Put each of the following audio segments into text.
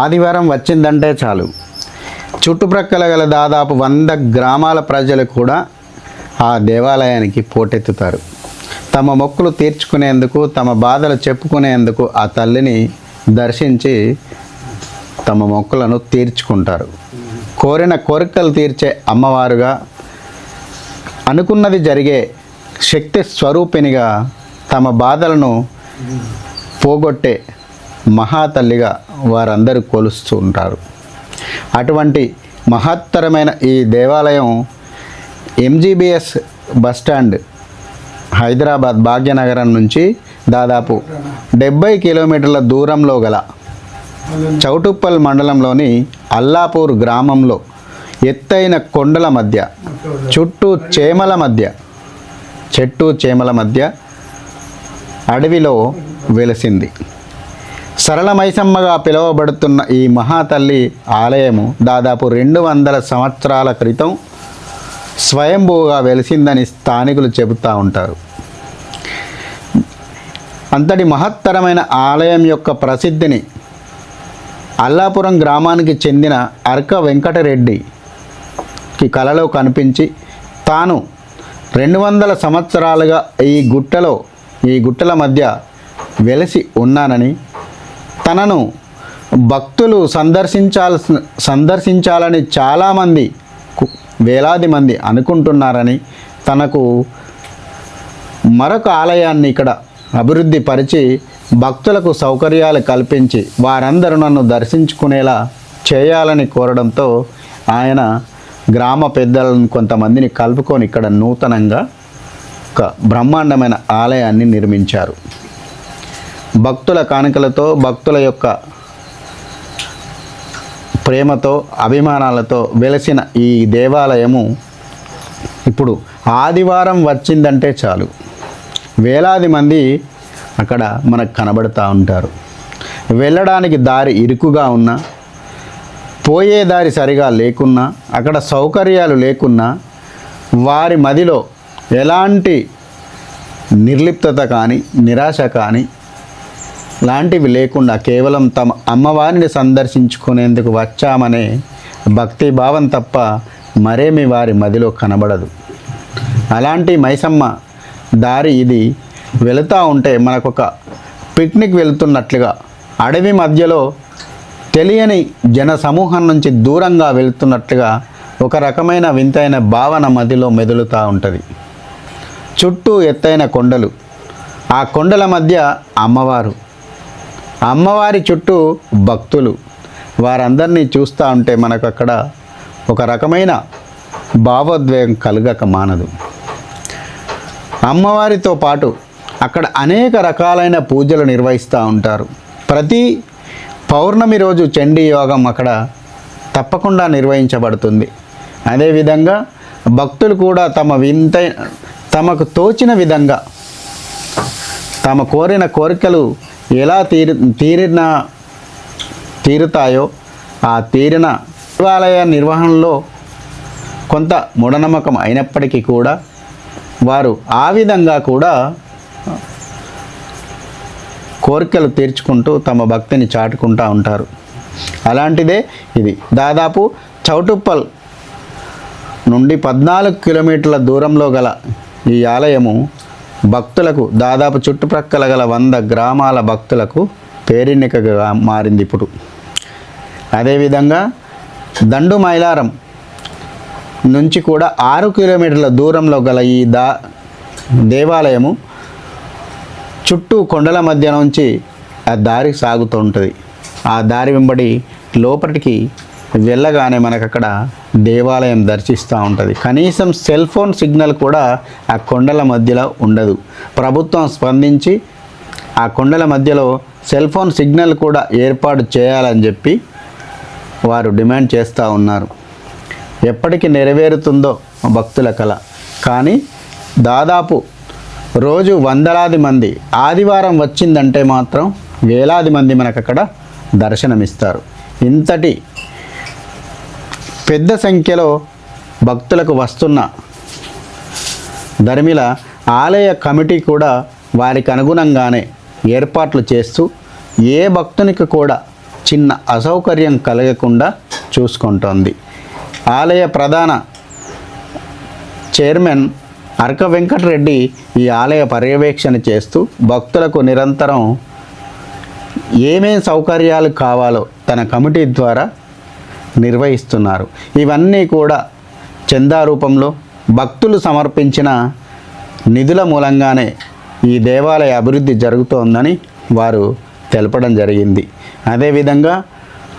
ఆదివారం వచ్చిందంటే చాలు. చుట్టుప్రక్కల గల దాదాపు వంద గ్రామాల ప్రజలు కూడా ఆ దేవాలయానికి పోటెత్తుతారు. తమ మొక్కులు తీర్చుకునేందుకు తమ బాధలు చెప్పుకునేందుకు ఆ తల్లిని దర్శించి తమ మొక్కులను తీర్చుకుంటారు. కోరిన కోరికలు తీర్చే అమ్మవారుగా అనుకున్నది జరిగే శక్తి స్వరూపినిగా తమ బాధలను పోగొట్టే మహాతల్లిగా వారందరూ కొలుస్తూ ఉంటారు. అటువంటి మహత్తరమైన ఈ దేవాలయం ఎంజీబీఎస్ బస్టాండ్ హైదరాబాద్ భాగ్యనగరం నుంచి దాదాపు డెబ్బై కిలోమీటర్ల దూరంలో గల చౌటుప్పల్ మండలంలోని అల్లాపూర్ గ్రామంలో ఎత్తైన కొండల మధ్య చుట్టూ చేమల మధ్య చెట్టు చేమల మధ్య అడవిలో వెలసింది. సరళ మైసమ్మగా పిలువబడుతున్న ఈ మహాతల్లి ఆలయము దాదాపు రెండు వందల సంవత్సరాల క్రితం స్వయంభూగా వెలిసిందని స్థానికులు చెబుతూ ఉంటారు. అంతటి మహత్తరమైన ఆలయం యొక్క ప్రసిద్ధిని అల్లాపురం గ్రామానికి చెందిన అర్క వెంకటరెడ్డికి కలలో కనిపించి తాను రెండు వందల సంవత్సరాలుగా ఈ గుట్టలో ఈ గుట్టల మధ్య వెలిసి ఉన్నానని తనను భక్తులు సందర్శించాల్సిన సందర్శించాలని చాలామంది వేలాది మంది అనుకుంటున్నారని తనకు మరొక ఆలయాన్ని ఇక్కడ అభివృద్ధి పరిచి భక్తులకు సౌకర్యాలు కల్పించి వారందరూ నన్ను దర్శించుకునేలా చేయాలని కోరడంతో ఆయన గ్రామ పెద్దలను కొంతమందిని కలుపుకొని ఇక్కడ నూతనంగా ఒక బ్రహ్మాండమైన ఆలయాన్ని నిర్మించారు. భక్తుల కానుకలతో భక్తుల యొక్క ప్రేమతో అభిమానాలతో వెలసిన ఈ దేవాలయము ఇప్పుడు ఆదివారం వచ్చిందంటే చాలు. వేలాది మంది అక్కడ మనకు కనబడుతూ ఉంటారు. వెళ్ళడానికి దారి ఇరుకుగా ఉన్నా పోయే దారి సరిగా లేకున్నా అక్కడ సౌకర్యాలు లేకున్నా వారి మదిలో ఎలాంటి నిర్లిప్తత కానీ నిరాశ కానీ లాంటివి లేకుండా కేవలం తమ అమ్మవారిని సందర్శించుకునేందుకు వచ్చామనే భక్తి భావం తప్ప మరేమి వారి మదిలో కనబడదు. అలాంటి మైసమ్మ దారి ఇది వెళుతూ ఉంటే మనకొక పిక్నిక్ వెళుతున్నట్లుగా అడవి మధ్యలో తెలియని జన సమూహం నుంచి దూరంగా వెళుతున్నట్లుగా ఒక రకమైన వింతైన భావన మదిలో మెదులుతూ ఉంటుంది. చుట్టూ ఎత్తైన కొండలు. ఆ కొండల మధ్య అమ్మవారు అమ్మవారి చుట్టూ భక్తులు. వారందరినీ చూస్తూ ఉంటే మనకు అక్కడ ఒక రకమైన భావోద్వేగం కలగక మానదు. అమ్మవారితో పాటు అక్కడ అనేక రకాలైన పూజలు నిర్వహిస్తూ ఉంటారు. ప్రతి పౌర్ణమి రోజు చండీ యోగం అక్కడ తప్పకుండా నిర్వహించబడుతుంది. అదేవిధంగా భక్తులు కూడా తమ వింత తమకు తోచిన విధంగా తమ కోరిన కోరికలు ఎలా తీరి తీరిన తీరుతాయో ఆ తీరిన దేవాలయ నిర్వహణలో కొంత మూఢనమ్మకం అయినప్పటికీ కూడా వారు ఆ విధంగా కూడా కోరికలు తీర్చుకుంటూ తమ భక్తిని చాటుకుంటూ ఉంటారు. అలాంటిదే ఇది. దాదాపు చౌటుప్పల్ నుండి పద్నాలుగు కిలోమీటర్ల దూరంలో గల ఈ ఆలయము భక్తులకు దాదాపు చుట్టుప్రక్కల గల వంద గ్రామాల భక్తులకు పేరెన్నికగా మారింది ఇప్పుడు. అదేవిధంగా దండు మైలారం నుంచి కూడా ఆరు కిలోమీటర్ల దూరంలో గల ఈ దా దేవాలయము చుట్టూ కొండల మధ్య నుంచి ఆ దారి సాగుతూ ఉంటుంది. ఆ దారి వెంబడి లోపలికి వెళ్ళగానే మనకు అక్కడ దేవాలయం దర్శిస్తూ ఉంటుంది. కనీసం సెల్ ఫోన్ సిగ్నల్ కూడా ఆ కొండల మధ్యలో ఉండదు. ప్రభుత్వం స్పందించి ఆ కొండల మధ్యలో సెల్ ఫోన్ సిగ్నల్ కూడా ఏర్పాటు చేయాలని చెప్పి వారు డిమాండ్ చేస్తూ ఉన్నారు. ఎప్పటికి నెరవేరుతుందో భక్తుల కళ కానీ దాదాపు రోజు వందలాది మంది ఆదివారం వచ్చిందంటే మాత్రం వేలాది మంది మనకు అక్కడ దర్శనమిస్తారు. ఇంతటి పెద్ద సంఖ్యలో భక్తులకు వస్తున్న ధర్మిల ఆలయ కమిటీ కూడా వారికి అనుగుణంగానే ఏర్పాట్లు చేస్తూ ఏ భక్తునికి కూడా చిన్న అసౌకర్యం కలగకుండా చూసుకుంటోంది. ఆలయ ప్రధాన చైర్మన్ అరక వెంకటరెడ్డి ఈ ఆలయ పర్యవేక్షణ చేస్తూ భక్తులకు నిరంతరం ఏమేం సౌకర్యాలు కావాలో తన కమిటీ ద్వారా నిర్వహిస్తున్నారు. ఇవన్నీ కూడా చందా రూపంలో భక్తులు సమర్పించిన నిధుల మూలంగానే ఈ దేవాలయ అభివృద్ధి జరుగుతోందని వారు తెలపడం జరిగింది. అదేవిధంగా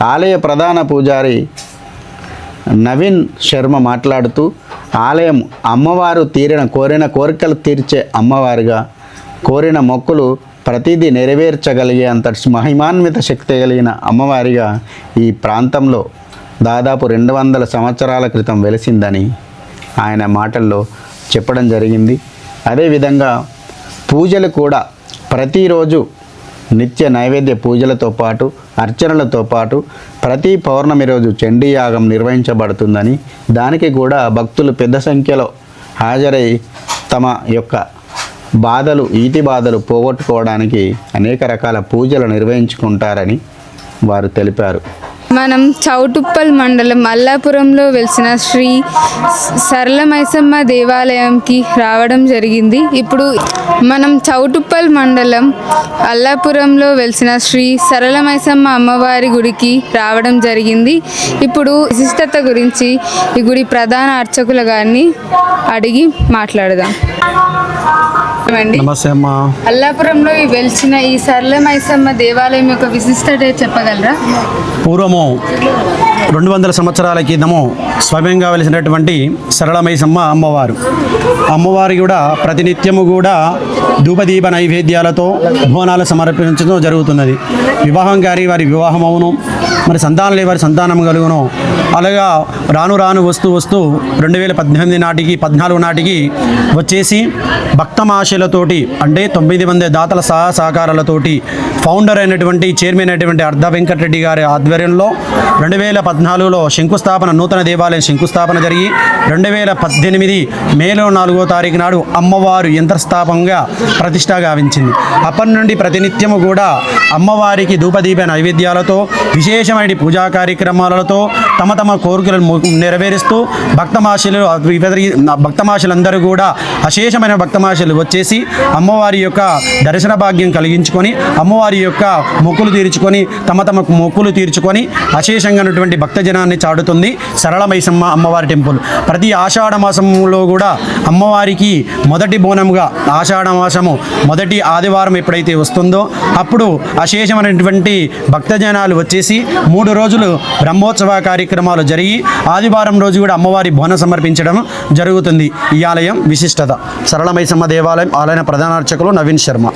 ఆలయ ప్రధాన పూజారి నవీన్ శర్మ మాట్లాడుతూ ఆలయం అమ్మవారు తీరిన కోరిన కోరికలు తీర్చే అమ్మవారుగా కోరిన మొక్కులు ప్రతిదీ నెరవేర్చగలిగే అంత మహిమాన్విత శక్తి కలిగిన అమ్మవారిగా ఈ ప్రాంతంలో దాదాపు రెండు వందల సంవత్సరాల క్రితం వెలిసిందని ఆయన మాటల్లో చెప్పడం జరిగింది. అదేవిధంగా పూజలు కూడా ప్రతిరోజు నిత్య నైవేద్య పూజలతో పాటు అర్చనలతో పాటు ప్రతి పౌర్ణమి రోజు చండీ యాగం నిర్వహించబడుతుందని దానికి కూడా భక్తులు పెద్ద సంఖ్యలో హాజరై తమ యొక్క బాధలు ఈతి బాధలు పోగొట్టుకోవడానికి అనేక రకాల పూజలు నిర్వహించుకుంటారని వారు తెలిపారు. మనం చౌటుప్పల్ మండలం అల్లాపురంలో వెలిసిన శ్రీ సరళమైసమ్మ దేవాలయంకి రావడం జరిగింది. ఇప్పుడు మనం చౌటుప్పల్ మండలం అల్లాపురంలో వెలిసిన శ్రీ సరళమైసమ్మ అమ్మవారి గుడికి రావడం జరిగింది. ఇప్పుడు విశిష్టత గురించి ఈ గుడి ప్రధాన అర్చకుల గారిని అడిగి మాట్లాడదాం. నమస్తే అమ్మా. అల్లాపురంలో ఈ వెలిసిన ఈ సరళ మైసమ్మ దేవాలయం యొక్క విశిష్టత చెప్పగలరా? పూర్వము రెండు వందల సంవత్సరాల క్రితము స్వయంగా వెలిసినటువంటి సరళమైసమ్మ అమ్మవారు. అమ్మవారి కూడా ప్రతినిత్యము కూడా ధూపదీప నైవేద్యాలతో భోనాలు సమర్పించడం జరుగుతున్నది. వివాహం గారి వారి వివాహం అవును మరి సంతానం లేని వారి సంతానం కలుగును. అలాగా రాను రాను వస్తూ వస్తూ రెండు వేల పద్దెనిమిది నాటికి పద్నాలుగు నాటికి వచ్చేసి భక్తమాశలతోటి అంటే తొమ్మిది మంది దాతల సహా సహకారాలతోటి ఫౌండర్ అయినటువంటి చైర్మన్ అయినటువంటి అర్ధ వెంకటరెడ్డి గారి ఆధ్వర్యంలో రెండు వేల పద్నాలుగులో శంకుస్థాపన నూతన దేవాలయం శంకుస్థాపన జరిగి రెండు వేల పద్దెనిమిది మేలో నాలుగో తారీఖు నాడు అమ్మవారు యంత్రస్థాపంగా ప్రతిష్ట గావించింది. అప్పటి నుండి ప్రతినిత్యము కూడా అమ్మవారికి ధూపదీప నైవేద్యాలతో విశేషమైన పూజా కార్యక్రమాలతో తమ తమ కోరికలను నెరవేరుస్తూ భక్తమాషలు భక్తమాషలందరూ కూడా అశేషమైన భక్తమాషలు వచ్చేసి అమ్మవారి యొక్క దర్శన భాగ్యం కలిగించుకొని అమ్మవారి యొక్క మొక్కులు తీర్చుకొని తమ తమ మొక్కులు తీర్చుకొని అశేషంగా ఉన్నటువంటి భక్తజనాన్ని చాటుతుంది సరళ మైసమ్మ అమ్మవారి టెంపుల్. ప్రతి ఆషాఢ మాసంలో కూడా అమ్మవారికి మొదటి బోనంగా ఆషాఢ మాసము మొదటి ఆదివారం ఎప్పుడైతే వస్తుందో అప్పుడు అశేషమైనటువంటి భక్తజనాలు వచ్చేసి మూడు రోజులు బ్రహ్మోత్సవ కార్యక్రమాలు జరిగి ఆదివారం రోజు కూడా అమ్మవారి బోనం సమర్పించడం జరుగుతుంది. ఈ ఆలయం విశిష్టత. సరళమైసమ్మ దేవాలయం ఆలయ ప్రధాన అర్చకులు నవీన్ శర్మ.